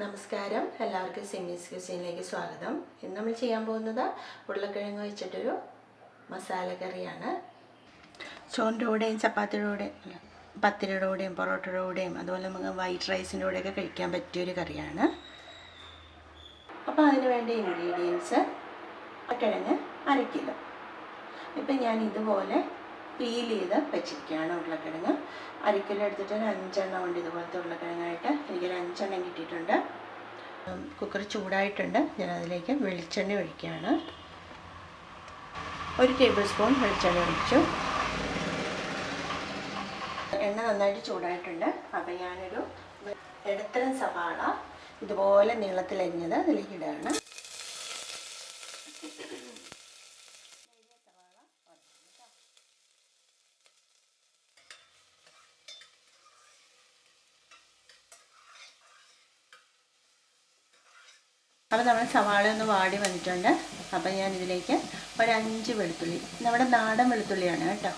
നമസ്കാരം. എല്ലാവർക്കും സിമീസ് ക്യൂസിനിലേക്ക് സ്വാഗതം. ഇന്ന് നമ്മൾ ചെയ്യാൻ പോകുന്നത് ഉരുളക്കിഴങ്ങ് വെച്ചിട്ടൊരു മസാല കറിയാണ്. ചോറിന്റെ കൂടെയും ചപ്പാത്തിയുടെ കൂടെയും പത്തിരിയുടെ കൂടെയും പൊറോട്ടയുടെ കൂടെയും അതുപോലെ നമുക്ക് വൈറ്റ് റൈസിന്റെ കൂടെയൊക്കെ കഴിക്കാൻ പറ്റിയൊരു കറിയാണ്. അപ്പോൾ അതിന് വേണ്ട ഇൻഗ്രീഡിയൻസ് കിഴങ്ങ് അര കിലോ. ഇപ്പം ഞാൻ ഇതുപോലെ പീൽ ചെയ്ത് വെച്ചിരിക്കുകയാണ് ഉരുളക്കിഴങ്ങ്. അര കിലോ എടുത്തിട്ട് ഒരു അഞ്ചെണ്ണം ഉണ്ട് ഇതുപോലത്തെ ഉരുളക്കിഴങ്ങായിട്ട് എനിക്കൊരു അഞ്ചെണ്ണം കിട്ടിയിട്ടുണ്ട്. കുക്കർ ചൂടായിട്ടുണ്ട്. ഞാൻ അതിലേക്ക് വെളിച്ചെണ്ണ ഒഴിക്കുകയാണ്. ഒരു ടേബിൾ സ്പൂൺ വെളിച്ചെണ്ണ ഒഴിച്ചു. എണ്ണ നന്നായിട്ട് ചൂടായിട്ടുണ്ട്. അപ്പം ഞാനൊരു ഇടത്തരം സവാള ഇതുപോലെ നീളത്തിലരിഞ്ഞത് അതിലേക്ക് ഇടുകയാണ്. അപ്പോൾ നമ്മൾ സവാള ഒന്ന് വാടി വന്നിട്ടുണ്ട്. അപ്പോൾ ഞാൻ ഇതിലേക്ക് ഒരു അഞ്ച് വെളുത്തുള്ളി നമ്മുടെ നാടൻ വെളുത്തുള്ളിയാണ് കേട്ടോ.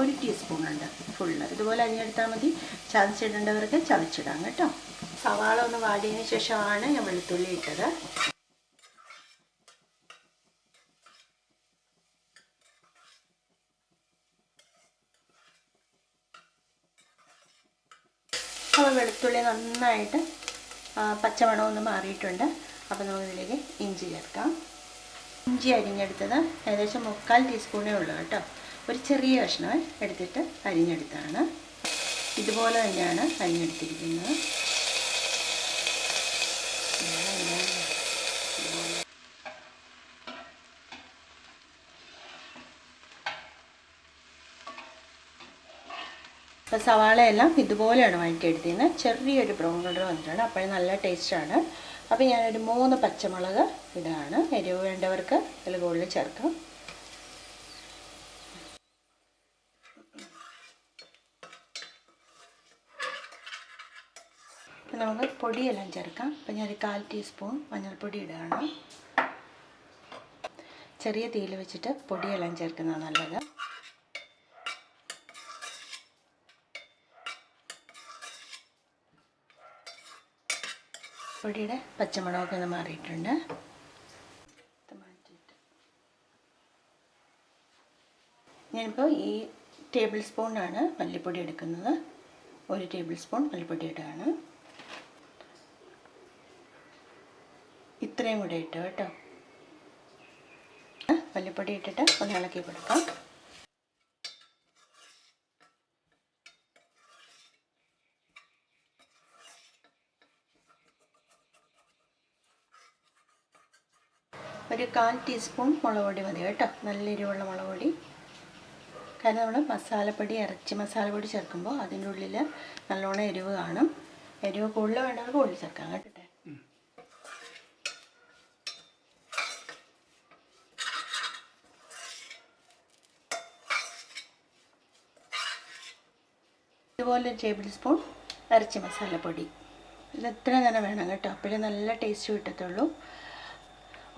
ഒരു ടീസ്പൂൺ ഉണ്ട് ഫുള്ള് ഇതുപോലെ അരിഞ്ഞെടുത്താൽ മതി. ചതച്ചിടേണ്ടവർക്ക് ചതച്ചിടാം കേട്ടോ. സവാള ഒന്ന് വാടിയതിന് ശേഷമാണ് ഞാൻ വെളുത്തുള്ളി ഇട്ടത്. അപ്പോൾ വെളുത്തുള്ളി നന്നായിട്ട് പച്ചമണമൊന്ന് മാറിയിട്ടുണ്ട്. അപ്പോൾ നമുക്കിതിലേക്ക് ഇഞ്ചി ചേർക്കാം. ഇഞ്ചി അരിഞ്ഞെടുത്തത് ഏകദേശം മുക്കാൽ ടീസ്പൂണേ ഉള്ളൂ കേട്ടോ. ഒരു ചെറിയ കഷ്ണം എടുത്തിട്ട് അരിഞ്ഞെടുത്താണ്. ഇതുപോലെ തന്നെയാണ് അരിഞ്ഞെടുത്തിരിക്കുന്നത്. അപ്പോൾ സവാളയെല്ലാം ഇതുപോലെയാണ് വഴറ്റിയെടുത്തിരുന്നത് ചെറിയൊരു ബ്രൗൺ കളർ വന്നിട്ടുണ്ട്. അപ്പോഴും നല്ല ടേസ്റ്റാണ് അപ്പോൾ ഞാനൊരു മൂന്ന് പച്ചമുളക് ഇടാണ്. എരിവ് വേണ്ടവർക്ക് ഇതിൽ കൂടുതൽ ചേർക്കാം. അപ്പം നമുക്ക് പൊടിയെല്ലാം ചേർക്കാം. അപ്പം ഞാനൊരു കാൽ ടീസ്പൂൺ മഞ്ഞൾപ്പൊടി ഇടുകയാണ്. ചെറിയ തീയിൽ വെച്ചിട്ട് പൊടിയെല്ലാം ചേർക്കുന്നതാണ് നല്ലത്. പൊടിയുടെ പച്ചമുളകൊക്കെ ഒന്ന് മാറിയിട്ടുണ്ട്. ഞാനിപ്പോൾ ഈ ടേബിൾ സ്പൂണാണ് മല്ലിപ്പൊടി എടുക്കുന്നത്. ഒരു ടേബിൾ സ്പൂൺ മല്ലിപ്പൊടി ഇടുകയാണ് ഇത്രയും കൂടെ ഇട്ടോ കേട്ടോ. മല്ലിപ്പൊടി ഇട്ടിട്ട് ഒന്ന് ഇളക്കി കൊടുക്കാം. ഒരു കാൽ ടീസ്പൂൺ മുളക് പൊടി മതി കേട്ടോ. നല്ല എരിവുള്ള മുളക് പൊടി കാരണം നമ്മൾ മസാലപ്പൊടി ഇറച്ചി മസാലപ്പൊടി ചേർക്കുമ്പോൾ അതിന്റെ ഉള്ളിൽ നല്ലോണം എരിവ് കാണും. എരിവ് കൂടുതൽ വേണ്ടവർക്ക് കൂടുതൽ ചേർക്കാം കേട്ടോ. ഇതുപോലെ ടേബിൾ സ്പൂൺ ഇറച്ചി മസാലപ്പൊടി. ഇത് എത്ര തന്നെ വേണം കേട്ടോ. അപ്പോഴേ നല്ല ടേസ്റ്റ് കിട്ടത്തുള്ളൂ.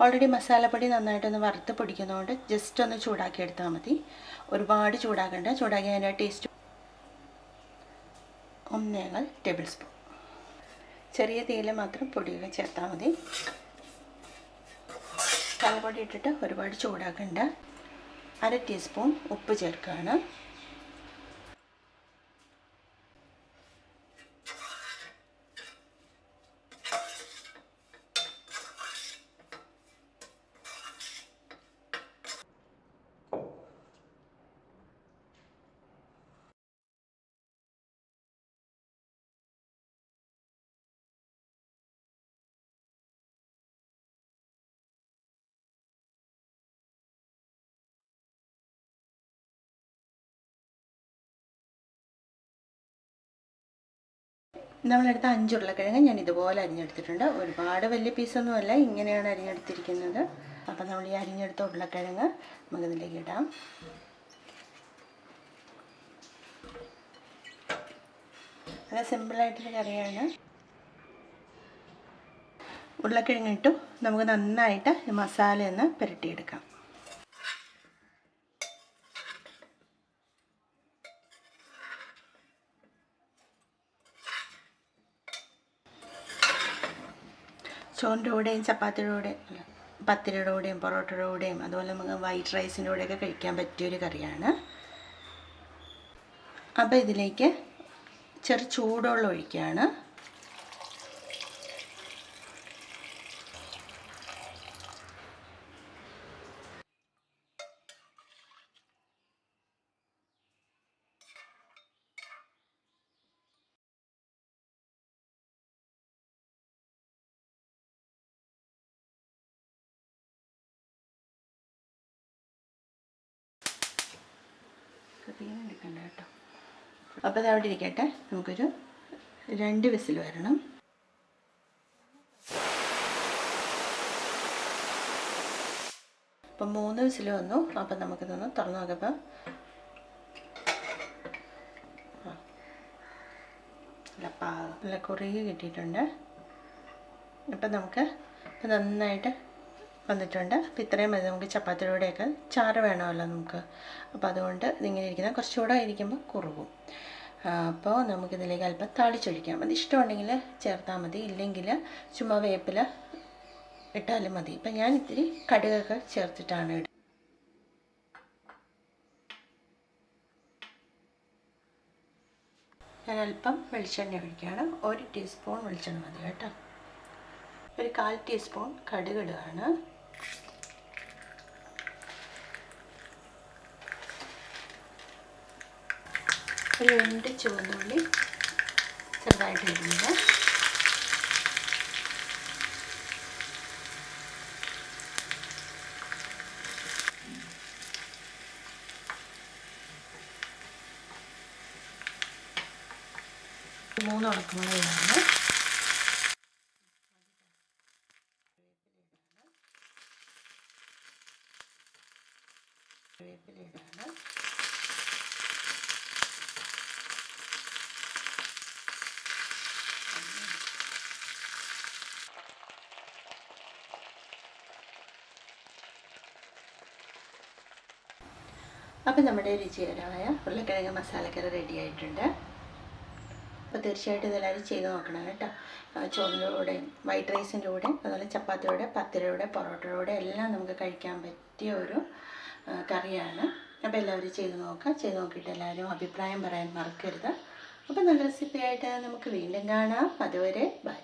ഓൾറെഡി മസാലപ്പൊടി നന്നായിട്ടൊന്ന് വറുത്ത് പൊടിക്കുന്നതുകൊണ്ട് ജസ്റ്റ് ഒന്ന് ചൂടാക്കി എടുത്താൽ മതി. ഒരുപാട് ചൂടാക്കേണ്ട. ചൂടാക്കി അതിന്റെ ടേസ്റ്റ് ഒന്നേകാൽ ടേബിൾ സ്പൂൺ ചെറിയ തീയിൽ മാത്രം പൊടിയൊക്കെ ചേർത്താൽ മതി. മസാലപ്പൊടി ഇട്ടിട്ട് ഒരുപാട് ചൂടാക്കണ്ട. അര ടീസ്പൂൺ ഉപ്പ് ചേർക്കുകയാണ് നമ്മളെടുത്ത അഞ്ച് ഉരുളക്കിഴങ്ങ് ഞാൻ ഇതുപോലെ അരിഞ്ഞെടുത്തിട്ടുണ്ട്. ഒരുപാട് വലിയ പീസൊന്നുമല്ല ഇങ്ങനെയാണ് അരിഞ്ഞെടുത്തിരിക്കുന്നത്. അപ്പം നമ്മൾ ഈ അരിഞ്ഞെടുത്ത ഉരുളക്കിഴങ്ങ് നമുക്കിതിലേക്ക് ഇടാം. നല്ല സിമ്പിളായിട്ടൊരു കറിയാണ്. ഉരുളക്കിഴങ്ങ് ഇട്ടു. നമുക്ക് നന്നായിട്ട് മസാലയൊന്ന് പുരട്ടിയെടുക്കാം. ചോറിന്റെ കൂടെയും ചപ്പാത്തിയുടെ കൂടെ പത്തിരിയുടെ കൂടെയും പൊറോട്ടയുടെ കൂടെയും അതുപോലെ നമുക്ക് വൈറ്റ് റൈസിന്റെ കൂടെയൊക്കെ കഴിക്കാൻ പറ്റിയൊരു കറിയാണ്. അപ്പോൾ ഇതിലേക്ക് ചെറു ചൂടുവെള്ളം ഒഴിക്കുകയാണ്. കറിയാൻ എടുക്കണ്ട കേട്ടോ. അപ്പോൾ അത് അവിടെ ഇരിക്കട്ടെ. നമുക്കൊരു രണ്ട് വിസിൽ വരണം. അപ്പം മൂന്ന് വിസിൽ വന്നു. അപ്പം നമുക്കിതൊന്ന് തുറന്നു നോക്കപ്പോൾ നല്ല പാ നല്ല കുറുകി കിട്ടിയിട്ടുണ്ട്. അപ്പം നമുക്ക് നന്നായിട്ട് വന്നിട്ടുണ്ട്. അപ്പോൾ ഇത്രയും മതി. നമുക്ക് ചപ്പാത്തിയുടെയൊക്കെ ചാറ് വേണമല്ലോ നമുക്ക്. അപ്പോൾ അതുകൊണ്ട് ഇതിങ്ങനെ ഇരിക്കുന്ന കുറച്ചുകൂടെ ഇരിക്കുമ്പോൾ കുറുകും. അപ്പോൾ നമുക്കിതിലേക്ക് അല്പം താളിച്ചൊഴിക്കാം അത് ഇഷ്ടമുണ്ടെങ്കിൽ ചേർത്താൽ മതി. ഇല്ലെങ്കിൽ ചുമ്മാ വേപ്പില ഇട്ടാലും മതി. ഇപ്പം ഞാൻ ഇത്തിരി കടുകൊക്കെ ചേർത്തിട്ടാണ് ഇടുന്നത്. ഞാൻ അല്പം വെളിച്ചെണ്ണ ഒഴിക്കുകയാണ്. ഒരു ടീസ്പൂൺ വെളിച്ചെണ്ണ മതി കേട്ടോ. ഒരു കാൽ ടീസ്പൂൺ കടുക് ഇടുകയാണ്. ഒരു രണ്ട് ചുവന്നുള്ളി ചെറുതായിട്ട് ഇടുന്നത് മൂന്ന് ഉണക്കമുളക് ഇടാണ് ഇടാണ് അപ്പം നമ്മുടെ രുചികരമായ ഉരുളക്കിഴങ്ങ് മസാലക്കറി റെഡി ആയിട്ടുണ്ട്. അപ്പോൾ തീർച്ചയായിട്ടും ഇതെല്ലാവരും ചെയ്ത് നോക്കണം കേട്ടോ. ചോറിലൂടെയും വൈറ്റ് റൈസിന്റെ കൂടെ അതുപോലെ ചപ്പാത്തിയുടെ പത്തിരിയുടെ പൊറോട്ടയുടെ എല്ലാം നമുക്ക് കഴിക്കാൻ പറ്റിയ ഒരു കറിയാണ്. അപ്പോൾ എല്ലാവരും ചെയ്ത് നോക്കാം. ചെയ്ത് നോക്കിയിട്ട് എല്ലാവരും അഭിപ്രായം പറയാൻ മറക്കരുത്. അപ്പോൾ നല്ല റെസിപ്പിയായിട്ട് നമുക്ക് വീണ്ടും കാണാം. അതുവരെ ബൈ